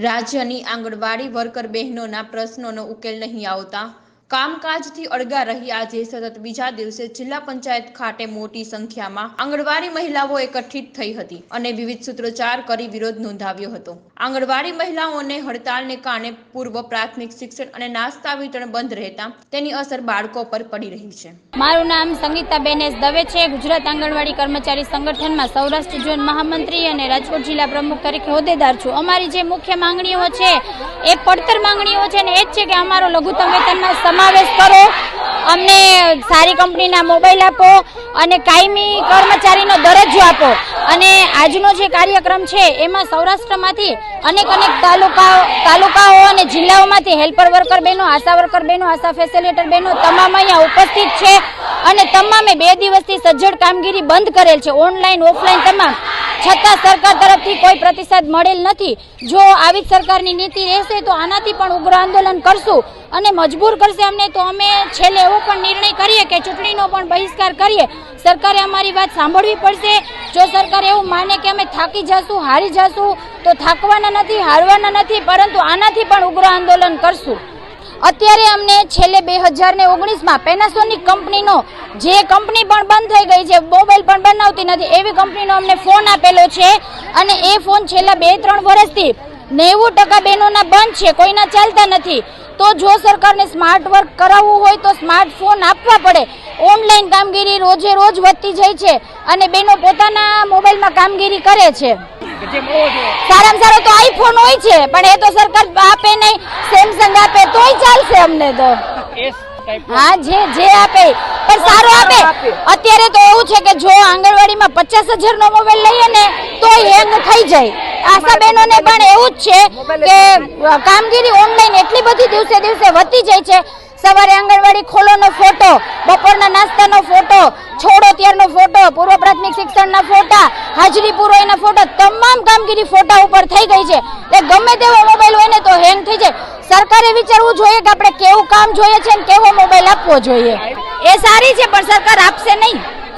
રાજ્યની આંગણવાડી વર્કર બહેનોના પ્રશ્નોનો ઉકેલ નહીં આવતા કામકાજથી અળગા રહી આજે સતત બીજા દિવસે જિલ્લા પંચાયત ખાતે મોટી સંખ્યામાં આંગણવાડી મહિલાઓ એકઠિત થઈ હતી અને વિવિધ સૂત્રોચ્ચાર કરી વિરોધ નોંધાવ્યો હતો. આંગણવાડી મહિલાઓને હડતાલને કારણે પૂર્વ પ્રાથમિક શિક્ષણ અને નાસ્તા વિતરણ બંધ રહેતા તેની અસર બાળકો પર પડી રહી છે. મારું નામ સંગીતા બેનેસ દવે છે. ગુજરાત આંગણવાડી કર્મચારી સંગઠનમાં સૌરાષ્ટ્ર ઝોન મહામંત્રી અને રાજકોટ જિલ્લા પ્રમુખ તરીકે હોદ્દેદાર છું. અમારી જે મુખ્ય માંગણીઓ છે, એ પડતર માંગણીઓ છે ને એ જ છે કે અમારો લઘુત્તમ વેતનમાં સમાવેશ કરો. અમને સારી કંપનીના મોબાઈલ આપો અને કાયમી કર્મચારીનો દરજ્જો આપો. અને આજનો જે કાર્યક્રમ છે, એમાં સૌરાષ્ટ્રમાંથી અનેક અનેક તાલુકાઓ તાલુકાઓ અને જિલ્લાઓમાંથી હેલ્પર વર્કર બહેનો, આશા વર્કર બહેનો, આશા ફેસિલિટર બહેનો તમામ અહીંયા ઉપસ્થિત છે. અને તમામે બે દિવસથી સજ્જડ કામગીરી બંધ કરેલ છે. ઓનલાઈન ઓફલાઈન તમામ. છતાં સરકાર તરફથી કોઈ પ્રતિસાદ મળેલ નથી. જો આવી સરકારની નીતિ રહેશે તો આનાથી પણ ઉગ્ર આંદોલન કરશું અને મજબૂર કરશે અમને. તો અમે છેલ્લે એવો પણ નિર્ણય કરીએ કે ચૂંટણીનો પણ બહિષ્કાર કરીએ. સરકારે અમારી વાત સાંભળવી પડશે. જો સરકાર એવું માને કે અમે થાકી જશું, હારી જશું, તો થાકવાના નથી, હારવાના નથી, પરંતુ આનાથી પણ ઉગ્ર આંદોલન કરશું. અત્યારે અમને છેલ્લે બે હજાર ને ઓગણીસમાં પેનાસોનિક કંપનીનો જે કંપની પણ બંધ થઈ ગઈ છે, મોબાઈલ પણ બનાવતી નથી, એવી કંપનીનો અમને ફોન આપેલો છે. અને એ ફોન છેલ્લા બે ત્રણ વર્ષથી નેવું ટકા બહેનોના બંધ છે, કોઈના ચાલતા નથી. તો જો સરકારને સ્માર્ટ વર્ક કરાવવું હોય તો સ્માર્ટફોન આપવા પડે. ઓનલાઈન કામગીરી રોજે રોજ વધતી જાય છે અને બહેનો પોતાના મોબાઈલમાં કામગીરી કરે છે. સારામાં સારો તો આઈફોન હોય છે પણ એ તો સરકાર આપે નહીં. સેમસંગ આપે તોય ચાલશે અમને તો. હા જે જે આપે. પણ સારો આપે. અત્યારે તો એવું છે કે જો આંગણવાડીમાં પચાસ હજાર નો મોબાઈલ લઈએ ને તો હેંગ થઈ જાય. આશા બહેનોને પણ એવું જ છે કે કામગીરી ઓનલાઈન એટલી બધી દિવસે દિવસે વધતી જાય છે. સવારે આંગણવાડી ખોલોનો ફોટો બપોરના નાસ્તાનો ફોટો છોડો ત્યારનો ફોટો, પૂર્વ પ્રાથમિક શિક્ષણના ફોટા, હાજરી પુરવાઈના ફોટા, તમામ કામગીરી ફોટા ઉપર થઈ ગઈ છે. એટલે ગમે તેવો મોબાઈલ હોય ને તો હેંગ થઈ જાય. સરકારે વિચારવું જોઈએ કે આપણે કેવું કામ જોઈએ છે ને કેવો મોબાઈલ આપવો જોઈએ. એ સારી છે, પણ સરકાર આપશે નહીં.